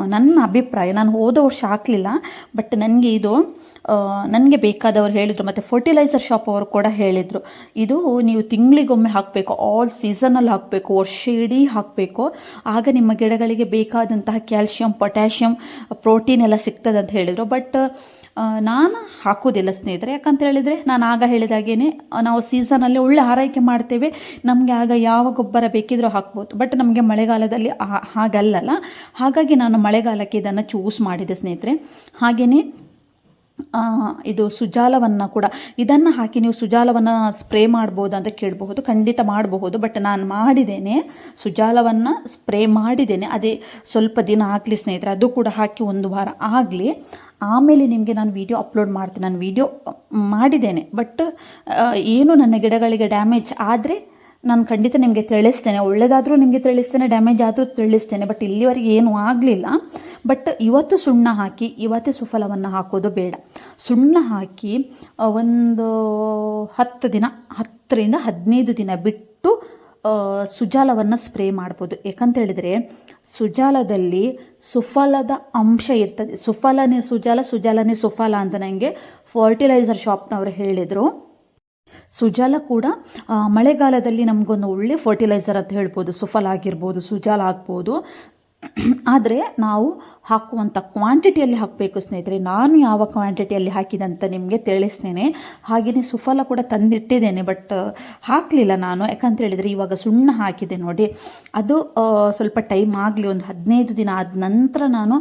ನನ್ನ ಅಭಿಪ್ರಾಯ. ನಾನು ಹೋದ ವರ್ಷ ಹಾಕಲಿಲ್ಲ ಬಟ್ ನನಗೆ ಇದು ನನಗೆ ಬೇಕಾದವರು ಹೇಳಿದರು. ಮತ್ತು ಫರ್ಟಿಲೈಸರ್ ಶಾಪ್ ಅವರು ಕೂಡ ಹೇಳಿದರು. ಇದು ನೀವು ತಿಂಗಳಿಗೊಮ್ಮೆ ಹಾಕಬೇಕು ಆಲ್ ಸೀಸನಲ್ಲಿ ಹಾಕಬೇಕು ವರ್ಷ ಇಡೀ ಹಾಕಬೇಕು. ಆಗ ನಿಮ್ಮ ಗಿಡಗಳಿಗೆ ಬೇಕಾದಂತಹ ಕ್ಯಾಲ್ಶಿಯಂ ಪೊಟ್ಯಾಷಿಯಂ ಪ್ರೋಟೀನ್ ಎಲ್ಲ ಸಿಗ್ತದೆ ಅಂತ ಹೇಳಿದರು. ಬಟ್ ನಾನು ಹಾಕೋದಿಲ್ಲ ಸ್ನೇಹಿತರೆ. ಯಾಕಂತ ಹೇಳಿದರೆ, ನಾನು ಆಗ ಹೇಳಿದಾಗೇ ನಾವು ಸೀಸನಲ್ಲಿ ಒಳ್ಳೆ ಆರೈಕೆ ಮಾಡ್ತೇವೆ. ನಮಗೆ ಆಗ ಯಾವ ಗೊಬ್ಬರ ಬೇಕಿದ್ರೂ ಹಾಕ್ಬೋದು. ಬಟ್ ನಮಗೆ ಮಳೆಗಾಲದಲ್ಲಿ ಹಾಗಲ್ಲಲ್ಲ. ಹಾಗಾಗಿ ನಾನು ಮಳೆಗಾಲಕ್ಕೆ ಇದನ್ನು ಚೂಸ್ ಮಾಡಿದೆ ಸ್ನೇಹಿತರೆ. ಹಾಗೆಯೇ ಇದು ಸುಜಾಲವನ್ನು ಕೂಡ, ಇದನ್ನು ಹಾಕಿ ನೀವು ಸುಜಾಲವನ್ನು ಸ್ಪ್ರೇ ಮಾಡ್ಬೋದು ಅಂತ ಕೇಳಬಹುದು, ಖಂಡಿತ ಮಾಡಬಹುದು, ಬಟ್ ನಾನು ಮಾಡಿದ್ದೇನೆ, ಸುಜಾಲವನ್ನು ಸ್ಪ್ರೇ ಮಾಡಿದ್ದೇನೆ, ಅದೇ ಸ್ವಲ್ಪ ದಿನ ಆಗಲಿ ಸ್ನೇಹಿತರೆ, ಅದು ಕೂಡ ಹಾಕಿ ಒಂದು ವಾರ ಆಗಲಿ, ಆಮೇಲೆ ನಿಮಗೆ ನಾನು ವೀಡಿಯೋ ಅಪ್ಲೋಡ್ ಮಾಡ್ತೀನಿ, ನಾನು ವೀಡಿಯೋ ಮಾಡಿದ್ದೇನೆ, ಬಟ್ ಏನು ನನ್ನ ಗಿಡಗಳಿಗೆ ಡ್ಯಾಮೇಜ್ ಆದರೆ ನಾನು ಖಂಡಿತ ನಿಮಗೆ ತಿಳಿಸ್ತೇನೆ. ಒಳ್ಳೆಯದಾದರೂ ನಿಮಗೆ ತಿಳಿಸ್ತೇನೆ ಡ್ಯಾಮೇಜ್ ಆದರೂ ತಿಳಿಸ್ತೇನೆ. ಬಟ್ ಇಲ್ಲಿವರೆಗೆ ಏನೂ ಆಗಲಿಲ್ಲ. ಬಟ್ ಇವತ್ತು ಸುಣ್ಣ ಹಾಕಿ, ಇವತ್ತೇ ಸುಫಲವನ್ನು ಹಾಕೋದು ಬೇಡ. ಸುಣ್ಣ ಹಾಕಿ ಒಂದು ಹತ್ತು ದಿನ, ಹತ್ತರಿಂದ ಹದಿನೈದು ದಿನ ಬಿಟ್ಟು ಸುಜಾಲವನ್ನು ಸ್ಪ್ರೇ ಮಾಡ್ಬೋದು. ಯಾಕಂತ ಹೇಳಿದರೆ, ಸುಜಾಲದಲ್ಲಿ ಸುಫಲದ ಅಂಶ ಇರ್ತದೆ. ಸುಫಲನೇ ಸುಜಾಲ, ಸುಜಾಲನೇ ಸುಫಲ ಅಂತ ನನಗೆ ಫರ್ಟಿಲೈಸರ್ ಶಾಪ್ನವರು ಹೇಳಿದರು. ಸುಜಾಲ ಕೂಡ ಮಳೆಗಾಲದಲ್ಲಿ ನಮಗೊಂದು ಒಳ್ಳೆ ಫರ್ಟಿಲೈಸರ್ ಅಂತ ಹೇಳ್ಬೋದು ಸುಫಲ ಆಗಿರ್ಬೋದು ಸುಜಾಲ ಆಗ್ಬೋದು. ಆದರೆ ನಾವು ಹಾಕುವಂಥ ಕ್ವಾಂಟಿಟಿಯಲ್ಲಿ ಹಾಕಬೇಕು ಸ್ನೇಹಿತರೆ. ನಾನು ಯಾವ ಕ್ವಾಂಟಿಟಿಯಲ್ಲಿ ಹಾಕಿದೆ ಅಂತ ನಿಮಗೆ ತಿಳಿಸ್ತೇನೆ. ಹಾಗೆಯೇ ಸುಫಲ ಕೂಡ ತಂದಿಟ್ಟಿದ್ದೇನೆ ಬಟ್ ಹಾಕಲಿಲ್ಲ ನಾನು. ಯಾಕಂತ ಹೇಳಿದರೆ ಇವಾಗ ಸುಣ್ಣ ಹಾಕಿದೆ ನೋಡಿ. ಅದು ಸ್ವಲ್ಪ ಟೈಮ್ ಆಗಲಿ, ಒಂದು ಹದಿನೈದು ದಿನ ಆದ ನಂತರ ನಾನು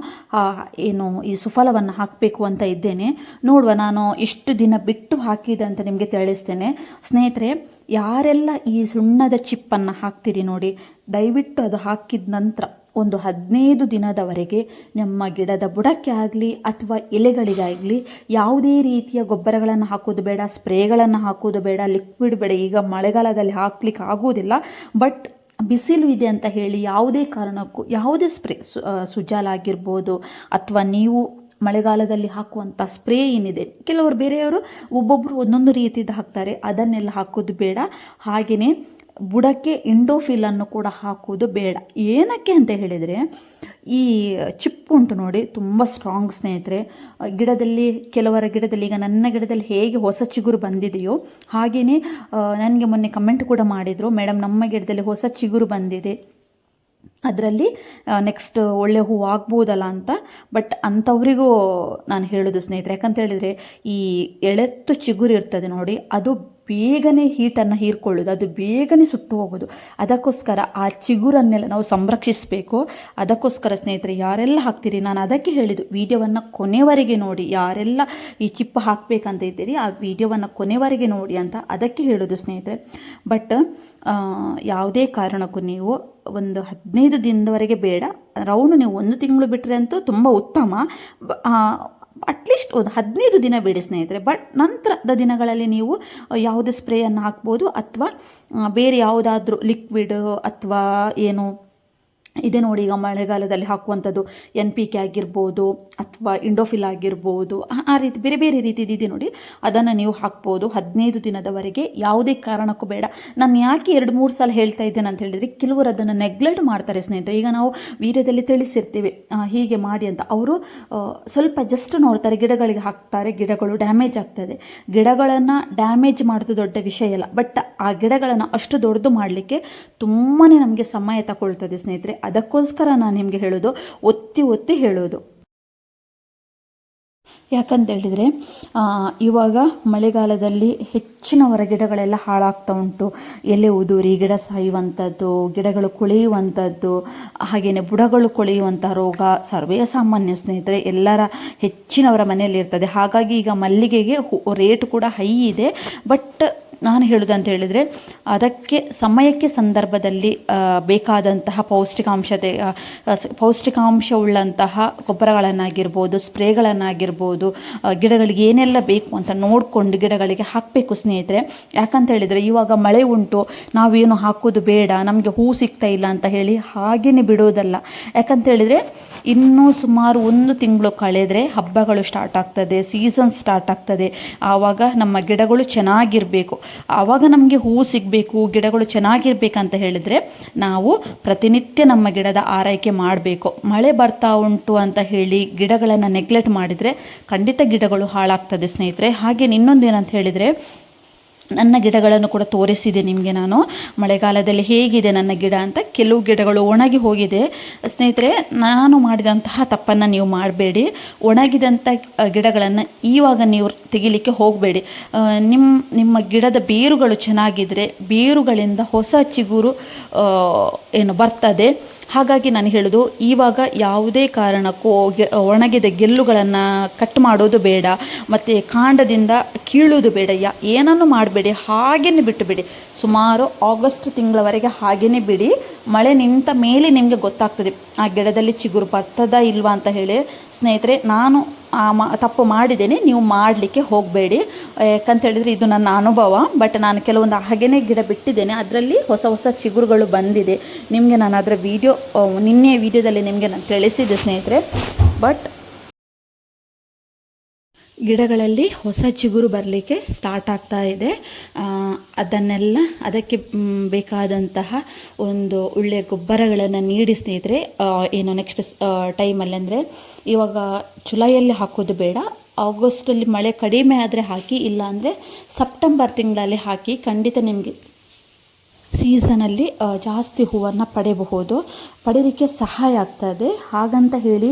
ಏನು, ಈ ಸುಫಲವನ್ನು ಹಾಕಬೇಕು ಅಂತ ಇದ್ದೇನೆ. ನೋಡುವ, ನಾನು ಇಷ್ಟು ದಿನ ಬಿಟ್ಟು ಹಾಕಿದೆ ಅಂತ ನಿಮಗೆ ತಿಳಿಸ್ತೇನೆ. ಸ್ನೇಹಿತರೆ, ಯಾರೆಲ್ಲ ಈ ಸುಣ್ಣದ ಚಿಪ್ಪನ್ನು ಹಾಕ್ತೀರಿ ನೋಡಿ, ದಯವಿಟ್ಟು ಅದು ಹಾಕಿದ ನಂತರ ಒಂದು ಹದಿನೈದು ದಿನದವರೆಗೆ ನಮ್ಮ ಗಿಡದ ಬುಡಕ್ಕೆ ಆಗಲಿ ಅಥವಾ ಎಲೆಗಳಿಗಾಗಲಿ ಯಾವುದೇ ರೀತಿಯ ಗೊಬ್ಬರಗಳನ್ನು ಹಾಕೋದು ಬೇಡ, ಸ್ಪ್ರೇಗಳನ್ನು ಹಾಕೋದು ಬೇಡ ಲಿಕ್ವಿಡ್ ಬೇಡ. ಈಗ ಮಳೆಗಾಲದಲ್ಲಿ ಹಾಕ್ಲಿಕ್ಕೆ ಆಗೋದಿಲ್ಲ. ಬಟ್ ಬಿಸಿಲು ಇದೆ ಅಂತ ಹೇಳಿ ಯಾವುದೇ ಕಾರಣಕ್ಕೂ ಯಾವುದೇ ಸ್ಪ್ರೇ ಸುಜಾಲ ಆಗಿರ್ಬೋದು ಅಥವಾ ನೀವು ಮಳೆಗಾಲದಲ್ಲಿ ಹಾಕುವಂಥ ಸ್ಪ್ರೇ ಏನಿದೆ, ಕೆಲವರು ಬೇರೆಯವರು ಒಬ್ಬೊಬ್ಬರು ಒಂದೊಂದು ರೀತಿದು ಹಾಕ್ತಾರೆ, ಅದನ್ನೆಲ್ಲ ಹಾಕೋದು ಬೇಡ. ಹಾಗೆಯೇ ಬುಡಕ್ಕೆ ಇಂಡೋಫಿಲನ್ನು ಕೂಡ ಹಾಕುವುದು ಬೇಡ. ಏನಕ್ಕೆ ಅಂತ ಹೇಳಿದರೆ, ಈ ಚಿಪ್ಪು ಉಂಟು ನೋಡಿ, ತುಂಬ ಸ್ಟ್ರಾಂಗ್ ಸ್ನೇಹಿತರೆ. ಗಿಡದಲ್ಲಿ, ಕೆಲವರ ಗಿಡದಲ್ಲಿ, ಈಗ ನನ್ನ ಗಿಡದಲ್ಲಿ ಹೇಗೆ ಹೊಸ ಚಿಗುರು ಬಂದಿದೆಯೋ ಹಾಗೆಯೇ ನನಗೆ ಮೊನ್ನೆ ಕಮೆಂಟ್ ಕೂಡ ಮಾಡಿದರು. ಮೇಡಮ್ ನಮ್ಮ ಗಿಡದಲ್ಲಿ ಹೊಸ ಚಿಗುರು ಬಂದಿದೆ. ಅದರಲ್ಲಿ ನೆಕ್ಸ್ಟ್ ಒಳ್ಳೆ ಹೂವು ಆಗ್ಬೋದಲ್ಲ ಅಂತ. ಬಟ್ ಅಂಥವರಿಗೂ ನಾನು ಹೇಳೋದು ಸ್ನೇಹಿತರೆ, ಯಾಕಂತ ಹೇಳಿದರೆ, ಈ ಎಳೆತ್ತು ಚಿಗುರು ಇರ್ತದೆ ನೋಡಿ, ಅದು ಬೇಗನೆ ಹೀಟನ್ನು ಹೀರ್ಕೊಳ್ಳೋದು, ಅದು ಬೇಗನೆ ಸುಟ್ಟು ಹೋಗೋದು. ಅದಕ್ಕೋಸ್ಕರ ಆ ಚಿಗುರನ್ನೆಲ್ಲ ನಾವು ಸಂರಕ್ಷಿಸಬೇಕು. ಅದಕ್ಕೋಸ್ಕರ ಸ್ನೇಹಿತರೆ, ಯಾರೆಲ್ಲ ಹಾಕ್ತೀರಿ? ನಾನು ಅದಕ್ಕೆ ಹೇಳಿದ್ದು, ವಿಡಿಯೋವನ್ನು ಕೊನೆವರೆಗೆ ನೋಡಿ. ಯಾರೆಲ್ಲ ಈ ಚಿಪ್ಪು ಹಾಕಬೇಕಂತ ಇದ್ದೀರಿ, ಆ ವಿಡಿಯೋವನ್ನು ಕೊನೆವರೆಗೆ ನೋಡಿ ಅಂತ ಅದಕ್ಕೆ ಹೇಳೋದು ಸ್ನೇಹಿತರೆ. ಬಟ್ ಯಾವುದೇ ಕಾರಣಕ್ಕೂ ನೀವು ಒಂದು ಹದಿನೈದು ದಿನದವರೆಗೆ ಬೇಡ. ರೌಂಡ್ ನೀವು ಒಂದು ತಿಂಗಳು ಬಿಟ್ಟರೆ ಅಂತೂ ತುಂಬ ಉತ್ತಮ. ಅಟ್ಲೀಸ್ಟ್ ಒಂದು ಹದಿನೈದು ದಿನ ಬಿಡಿ ಸ್ನೇಹಿತರೆ ಬಟ್ ನಂತರದ ದಿನಗಳಲ್ಲಿ ನೀವು ಯಾವುದೇ ಸ್ಪ್ರೇಯನ್ನು ಹಾಕ್ಬೋದು, ಅಥವಾ ಬೇರೆ ಯಾವುದಾದ್ರೂ ಲಿಕ್ವಿಡ್ ಅಥವಾ ಏನು ಇದೆ ನೋಡಿ ಈಗ ಮಳೆಗಾಲದಲ್ಲಿ ಹಾಕುವಂಥದ್ದು ಎನ್ ಪಿ ಕೆ ಆಗಿರ್ಬೋದು ಅಥವಾ ಇಂಡೋಫಿಲ್ ಆಗಿರ್ಬೋದು, ಆ- ರೀತಿ ಬೇರೆ ಬೇರೆ ರೀತಿದು ಇದೆ ನೋಡಿ. ಅದನ್ನು ನೀವು ಹಾಕ್ಬೋದು. ಹದಿನೈದು ದಿನದವರೆಗೆ ಯಾವುದೇ ಕಾರಣಕ್ಕೂ ಬೇಡ. ನಾನು ಯಾಕೆ ಎರಡು ಮೂರು ಸಲ ಹೇಳ್ತಾ ಇದ್ದೇನೆ ಅಂತ ಹೇಳಿದರೆ, ಕೆಲವರು ಅದನ್ನು ನೆಗ್ಲೆಕ್ಟ್ ಮಾಡ್ತಾರೆ ಸ್ನೇಹಿತರೆ. ಈಗ ನಾವು ವಿಡಿಯೋದಲ್ಲಿ ತಿಳಿಸಿರ್ತೀವಿ ಹೀಗೆ ಮಾಡಿ ಅಂತ. ಅವರು ಸ್ವಲ್ಪ ಜಸ್ಟ್ ನೋಡ್ತಾರೆ, ಗಿಡಗಳಿಗೆ ಹಾಕ್ತಾರೆ, ಗಿಡಗಳು ಡ್ಯಾಮೇಜ್ ಆಗ್ತದೆ. ಗಿಡಗಳನ್ನು ಡ್ಯಾಮೇಜ್ ಮಾಡೋದು ದೊಡ್ಡ ವಿಷಯ ಅಲ್ಲ. ಬಟ್ ಆ ಗಿಡಗಳನ್ನು ಅಷ್ಟು ದೊಡ್ಡದು ಮಾಡಲಿಕ್ಕೆ ತುಂಬಾ ನಮಗೆ ಸಮಯ ತಗೊಳ್ತದೆ ಸ್ನೇಹಿತರೆ. ಅದಕ್ಕೋಸ್ಕರ ನಾನು ನಿಮಗೆ ಹೇಳೋದು ಒತ್ತಿ ಒತ್ತಿ ಹೇಳೋದು. ಯಾಕಂತ ಹೇಳಿದರೆ ಆ, ಇವಾಗ ಮಳೆಗಾಲದಲ್ಲಿ ಹೆಚ್ಚಿನವರ ಗಿಡಗಳೆಲ್ಲ ಹಾಳಾಗ್ತಾ ಉಂಟು. ಎಲೆ ಉದುರಿ ಗಿಡ ಸಾಯುವಂಥದ್ದು ಗಿಡಗಳು ಕೊಳೆಯುವಂಥದ್ದು ಹಾಗೆಯೇ ಬುಡಗಳು ಕೊಳೆಯುವಂಥ ರೋಗ ಸರ್ವೇ ಸಾಮಾನ್ಯ ಸ್ನೇಹಿತರೆ ಎಲ್ಲರ ಹೆಚ್ಚಿನವರ ಮನೆಯಲ್ಲಿ ಇರ್ತದೆ ಹಾಗಾಗಿ ಈಗ ಮಲ್ಲಿಗೆಗೆ ರೇಟ್ ಕೂಡ ಹೈ ಇದೆ. ಬಟ್ ನಾನು ಹೇಳೋದು ಅಂತ ಹೇಳಿದರೆ, ಅದಕ್ಕೆ ಸಮಯಕ್ಕೆ ಸಂದರ್ಭದಲ್ಲಿ ಬೇಕಾದಂತಹ ಪೌಷ್ಟಿಕಾಂಶತೆ ಪೌಷ್ಟಿಕಾಂಶವುಳ್ಳಂತಹ ಗೊಬ್ಬರಗಳನ್ನಾಗಿರ್ಬೋದು, ಸ್ಪ್ರೇಗಳನ್ನಾಗಿರ್ಬೋದು ಗಿಡಗಳಿಗೆ ಏನೆಲ್ಲ ಬೇಕು ಅಂತ ನೋಡಿಕೊಂಡು ಗಿಡಗಳಿಗೆ ಹಾಕಬೇಕು ಸ್ನೇಹಿತರೆ. ಯಾಕಂತ ಹೇಳಿದರೆ, ಇವಾಗ ಮಳೆ ಉಂಟು, ನಾವೇನು ಹಾಕೋದು ಬೇಡ, ನಮಗೆ ಹೂ ಸಿಗ್ತಾ ಇಲ್ಲ ಅಂತ ಹೇಳಿ ಹಾಗೇನೆ ಬಿಡೋದಲ್ಲ. ಯಾಕಂತ ಹೇಳಿದರೆ, ಇನ್ನೂ ಸುಮಾರು ಒಂದು ತಿಂಗಳು ಕಳೆದರೆ ಹಬ್ಬಗಳು ಸ್ಟಾರ್ಟ್ ಆಗ್ತದೆ ಸೀಸನ್ ಸ್ಟಾರ್ಟ್ ಆಗ್ತದೆ. ಆವಾಗ ನಮ್ಮ ಗಿಡಗಳು ಚೆನ್ನಾಗಿರಬೇಕು. ಆವಾಗ ನಮಗೆ ಹೂವು ಸಿಗಬೇಕು, ಗಿಡಗಳು ಚೆನ್ನಾಗಿರ್ಬೇಕಂತ ಹೇಳಿದರೆ ನಾವು ಪ್ರತಿನಿತ್ಯ ನಮ್ಮ ಗಿಡದ ಆರೈಕೆ ಮಾಡಬೇಕು. ಮಳೆ ಬರ್ತಾ ಉಂಟು ಅಂತ ಹೇಳಿ ಗಿಡಗಳನ್ನು ನೆಗ್ಲೆಕ್ಟ್ ಮಾಡಿದರೆ ಖಂಡಿತ ಗಿಡಗಳು ಹಾಳಾಗ್ತದೆ ಸ್ನೇಹಿತರೆ. ಹಾಗೆ ಇನ್ನೊಂದು ಏನಂತ ಹೇಳಿದರೆ ನನ್ನ ಗಿಡಗಳನ್ನು ಕೂಡ ತೋರಿಸಿದೆ ನಿಮಗೆ ನಾನು. ಮಳೆಗಾಲದಲ್ಲಿ ಹೇಗಿದೆ ನನ್ನ ಗಿಡ ಅಂತ ಕೆಲವು ಗಿಡಗಳು ಒಣಗಿ ಹೋಗಿದೆ. ಸ್ನೇಹಿತರೆ, ನಾನು ಮಾಡಿದಂತಹ ತಪ್ಪನ್ನು ನೀವು ಮಾಡಬೇಡಿ. ಒಣಗಿದಂಥ ಗಿಡಗಳನ್ನು ಈವಾಗ ನೀವು ತೆಗಿಲಿಕ್ಕೆ ಹೋಗಬೇಡಿ. ನಿಮ್ಮ ನಿಮ್ಮ ಗಿಡದ ಬೇರುಗಳು ಚೆನ್ನಾಗಿದ್ದರೆ ಬೇರುಗಳಿಂದ ಹೊಸ ಚಿಗುರು ಏನು ಬರ್ತದೆ. ಹಾಗಾಗಿ ನಾನು ಹೇಳೋದು, ಈವಾಗ ಯಾವುದೇ ಕಾರಣಕ್ಕೂ ಒಣಗಿದ ಗೆಲ್ಲುಗಳನ್ನು ಕಟ್ ಮಾಡೋದು ಬೇಡ. ಮತ್ತು ಕಾಂಡದಿಂದ ಕೀಳೋದು ಬೇಡ. ಯಾ, ಏನನ್ನು ಮಾಡಬೇಡಿ? ಹಾಗೇನೆ ಬಿಟ್ಟು ಬಿಡಿ ಸುಮಾರು ಆಗಸ್ಟ್ ತಿಂಗಳವರೆಗೆ ಹಾಗೇನೆ ಬಿಡಿ. ಮಳೆ ನಿಂತ ಮೇಲೆ ನಿಮಗೆ ಗೊತ್ತಾಗ್ತದೆ. ಆ ಗಿಡದಲ್ಲಿ ಚಿಗುರು ಬರ್ತದ ಇಲ್ವಾ ಅಂತ ಹೇಳಿ. ಸ್ನೇಹಿತರೆ, ನಾನು ಆ ಮಾ, ತಪ್ಪು ಮಾಡಿದ್ದೇನೆ. ನೀವು ಮಾಡಲಿಕ್ಕೆ ಹೋಗಬೇಡಿ. ಯಾಕಂತೇಳಿದರೆ ಇದು ನನ್ನ ಅನುಭವ. ಬಟ್ ನಾನು ಕೆಲವೊಂದು ಹಾಗೇನೇ ಗಿಡ ಬಿಟ್ಟಿದ್ದೇನೆ. ಅದರಲ್ಲಿ ಹೊಸ ಹೊಸ ಚಿಗುರುಗಳು ಬಂದಿದೆ. ನಿಮಗೆ ನಾನು ಅದರ ವಿಡಿಯೋ ನಿನ್ನೆ ವೀಡಿಯೋದಲ್ಲಿ ನಿಮಗೆ ನಾನು ತಿಳಿಸಿದ್ದೆ ಸ್ನೇಹಿತರೆ. ಬಟ್ ಗಿಡಗಳಲ್ಲಿ ಹೊಸ ಚಿಗುರು ಬರಲಿಕ್ಕೆ ಸ್ಟಾರ್ಟ್ ಆಗ್ತಾ ಇದೆ. ಅದನ್ನೆಲ್ಲ, ಅದಕ್ಕೆ ಬೇಕಾದಂತಹ ಒಂದು ಒಳ್ಳೆಯ ಗೊಬ್ಬರಗಳನ್ನು ನೀಡಿ ಸ್ನೇಹಿತರೆ ಏನು ನೆಕ್ಸ್ಟ್ ಟೈಮಲ್ಲಿ ಅಂದರೆ ಇವಾಗ ಜುಲೈಯಲ್ಲಿ ಹಾಕೋದು ಬೇಡ. ಆಗಸ್ಟಲ್ಲಿ ಮಳೆ ಕಡಿಮೆ ಆದರೆ ಹಾಕಿ, ಇಲ್ಲಾಂದರೆ ಸೆಪ್ಟೆಂಬರ್ ತಿಂಗಳಲ್ಲಿ ಹಾಕಿ ಖಂಡಿತ ನಿಮಗೆ ಸೀಸನಲ್ಲಿ ಜಾಸ್ತಿ ಹೂವನ್ನು ಪಡೆಯಬಹುದು. ಪಡೀಲಿಕ್ಕೆ ಸಹಾಯ ಆಗ್ತದೆ. ಹಾಗಂತ ಹೇಳಿ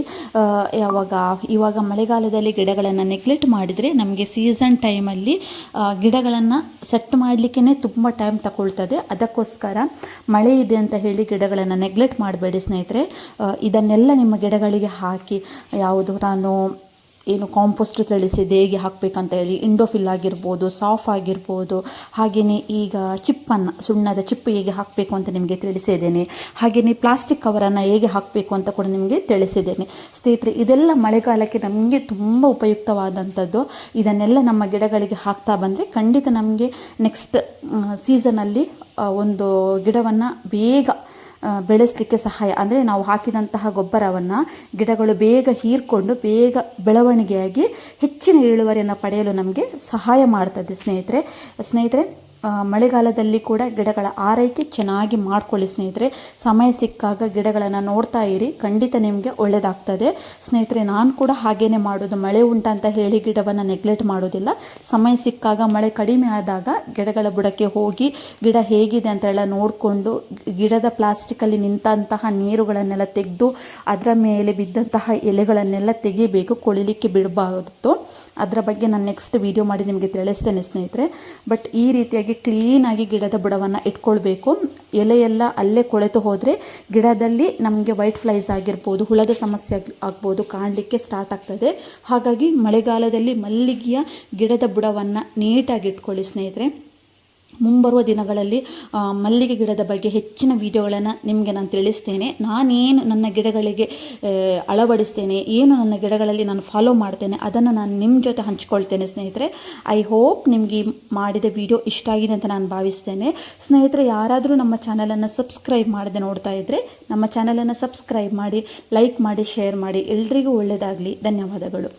ಯಾವಾಗ, ಇವಾಗ ಮಳೆಗಾಲದಲ್ಲಿ ಗಿಡಗಳನ್ನು ನೆಗ್ಲೆಕ್ಟ್ ಮಾಡಿದರೆ ನಮಗೆ ಸೀಸನ್ ಟೈಮಲ್ಲಿ ಗಿಡಗಳನ್ನು ಸೆಟ್ ಮಾಡಲಿಕ್ಕೇ ತುಂಬ ಟೈಮ್ ತಗೊಳ್ತದೆ. ಅದಕ್ಕೋಸ್ಕರ ಮಳೆ ಇದೆ ಅಂತ ಹೇಳಿ ಗಿಡಗಳನ್ನು ನೆಗ್ಲೆಕ್ಟ್ ಮಾಡಬೇಡಿ ಸ್ನೇಹಿತರೆ. ಇದನ್ನೆಲ್ಲ ನಿಮ್ಮ ಗಿಡಗಳಿಗೆ ಹಾಕಿ, ಯಾವುದು ನಾನು ಏನು ಕಾಂಪೋಸ್ಟ್ ತಿಳಿಸಿದೆ ಹೇಗೆ ಹಾಕಬೇಕಂತ ಹೇಳಿ ಇಂಡೋಫಿಲ್ ಆಗಿರ್ಬೋದು ಸಾಫ್ ಆಗಿರ್ಬೋದು ಹಾಗೆಯೇ ಈಗ ಚಿಪ್ಪನ್ನು ಸುಣ್ಣದ ಚಿಪ್ಪು ಹೇಗೆ ಹಾಕಬೇಕು ಅಂತ ನಿಮಗೆ ತಿಳಿಸಿದ್ದೇನೆ. ಹಾಗೆಯೇ ಪ್ಲಾಸ್ಟಿಕ್ ಕವರನ್ನು ಹೇಗೆ ಹಾಕಬೇಕು ಅಂತ ಕೂಡ ನಿಮಗೆ ತಿಳಿಸಿದ್ದೇನೆ. ಸ್ನೇಹಿತರೆ, ಇದೆಲ್ಲ ಮಳೆಗಾಲಕ್ಕೆ ನಮಗೆ ತುಂಬ ಉಪಯುಕ್ತವಾದಂಥದ್ದು. ಇದನ್ನೆಲ್ಲ ನಮ್ಮ ಗಿಡಗಳಿಗೆ ಹಾಕ್ತಾ ಬಂದರೆ ಖಂಡಿತ ನಮಗೆ ನೆಕ್ಸ್ಟ್ ಸೀಸನಲ್ಲಿ ಒಂದು ಗಿಡವನ್ನು ಬೇಗ ಬೆಳೆಸಲಿಕ್ಕೆ ಸಹಾಯ. ಅಂದರೆ ನಾವು ಹಾಕಿದಂತಹ ಗೊಬ್ಬರವನ್ನು ಗಿಡಗಳು ಬೇಗ ಹೀರ್ಕೊಂಡು ಬೇಗ ಬೆಳವಣಿಗೆಯಾಗಿ ಹೆಚ್ಚಿನ ಇಳುವರಿಯನ್ನು ಪಡೆಯಲು ನಮಗೆ ಸಹಾಯ ಮಾಡ್ತದೆ ಸ್ನೇಹಿತರೆ. ಸ್ನೇಹಿತರೆ ಮಳೆಗಾಲದಲ್ಲಿ ಕೂಡ ಗಿಡಗಳ ಆರೈಕೆ ಚೆನ್ನಾಗಿ ಮಾಡ್ಕೊಳ್ಳಿ ಸ್ನೇಹಿತರೆ. ಸಮಯ ಸಿಕ್ಕಾಗ ಗಿಡಗಳನ್ನು ನೋಡ್ತಾ ಇರಿ. ಖಂಡಿತ ನಿಮಗೆ ಒಳ್ಳೆಯದಾಗ್ತದೆ ಸ್ನೇಹಿತರೆ, ನಾನು ಕೂಡ ಹಾಗೇನೆ ಮಾಡೋದು. ಮಳೆ ಉಂಟಂತ ಹೇಳಿ ಗಿಡವನ್ನು ನೆಗ್ಲೆಕ್ಟ್ ಮಾಡೋದಿಲ್ಲ. ಸಮಯ ಸಿಕ್ಕಾಗ ಮಳೆ ಕಡಿಮೆ ಆದಾಗ ಗಿಡಗಳ ಬುಡಕ್ಕೆ ಹೋಗಿ ಗಿಡ ಹೇಗಿದೆ ಅಂತ ಎಲ್ಲ ನೋಡಿಕೊಂಡು ಗಿಡದ ಪ್ಲಾಸ್ಟಿಕಲ್ಲಿ ನಿಂತಹ ನೀರುಗಳನ್ನೆಲ್ಲ ತೆಗೆದು ಅದರ ಮೇಲೆ ಬಿದ್ದಂತಹ ಎಲೆಗಳನ್ನೆಲ್ಲ ತೆಗಿಬೇಕು. ಕೊಳಿಲಿಕ್ಕೆ ಬಿಡಬಾರ್ದು. ಅದರ ಬಗ್ಗೆ ನಾನು ನೆಕ್ಸ್ಟ್ ವಿಡಿಯೋ ಮಾಡಿ ನಿಮಗೆ ತಿಳಿಸ್ತೇನೆ ಸ್ನೇಹಿತರೆ. ಬಟ್ ಈ ರೀತಿಯಾಗಿ ಕ್ಲೀನಾಗಿ ಗಿಡದ ಬುಡವನ್ನು ಇಟ್ಕೊಳ್ಬೇಕು. ಎಲೆಯೆಲ್ಲ ಅಲ್ಲೇ ಕೊಳೆತು ಹೋದರೆ ಗಿಡದಲ್ಲಿ ನಮಗೆ ವೈಟ್ ಫ್ಲೈಸ್ ಆಗಿರ್ಬೋದು, ಹುಳದ ಸಮಸ್ಯೆ ಆಗ್- ಆಗ್ಬೋದು, ಕಾಣಲಿಕ್ಕೆ ಸ್ಟಾರ್ಟ್ ಆಗ್ತದೆ. ಹಾಗಾಗಿ ಮಳೆಗಾಲದಲ್ಲಿ ಮಲ್ಲಿಗೆಯ ಗಿಡದ ಬುಡವನ್ನು ನೀಟಾಗಿ ಇಟ್ಕೊಳ್ಳಿ ಸ್ನೇಹಿತರೆ. ಮುಂಬರುವ ದಿನಗಳಲ್ಲಿ ಮಲ್ಲಿಗೆ ಗಿಡದ ಬಗ್ಗೆ ಹೆಚ್ಚಿನ ವಿಡಿಯೋಗಳನ್ನು ನಿಮಗೆ ನಾನು ತಿಳಿಸ್ತೇನೆ. ನಾನೇನು ನನ್ನ ಗಿಡಗಳಿಗೆ ಅಳವಡಿಸ್ತೇನೆ, ಏನು ನನ್ನ ಗಿಡಗಳಲ್ಲಿ ನಾನು ಫಾಲೋ ಮಾಡ್ತೇನೆ, ಅದನ್ನು ನಾನು ನಿಮ್ಮ ಜೊತೆ ಹಂಚ್ಕೊಳ್ತೇನೆ ಸ್ನೇಹಿತರೆ. ಐ ಹೋಪ್ ನಿಮಗೆ ಮಾಡಿದ ವಿಡಿಯೋ ಇಷ್ಟ ಆಗಿದೆ ಅಂತ ನಾನು ಭಾವಿಸ್ತೇನೆ. ಸ್ನೇಹಿತರೆ, ಯಾರಾದರೂ ನಮ್ಮ ಚಾನಲನ್ನು ಸಬ್ಸ್ಕ್ರೈಬ್ ಮಾಡದೆ ನೋಡ್ತಾ ಇದ್ದರೆ ನಮ್ಮ ಚಾನಲನ್ನು ಸಬ್ಸ್ಕ್ರೈಬ್ ಮಾಡಿ ಲೈಕ್ ಮಾಡಿ ಶೇರ್ ಮಾಡಿ, ಎಲ್ರಿಗೂ ಒಳ್ಳೆಯದಾಗಲಿ ಧನ್ಯವಾದಗಳು.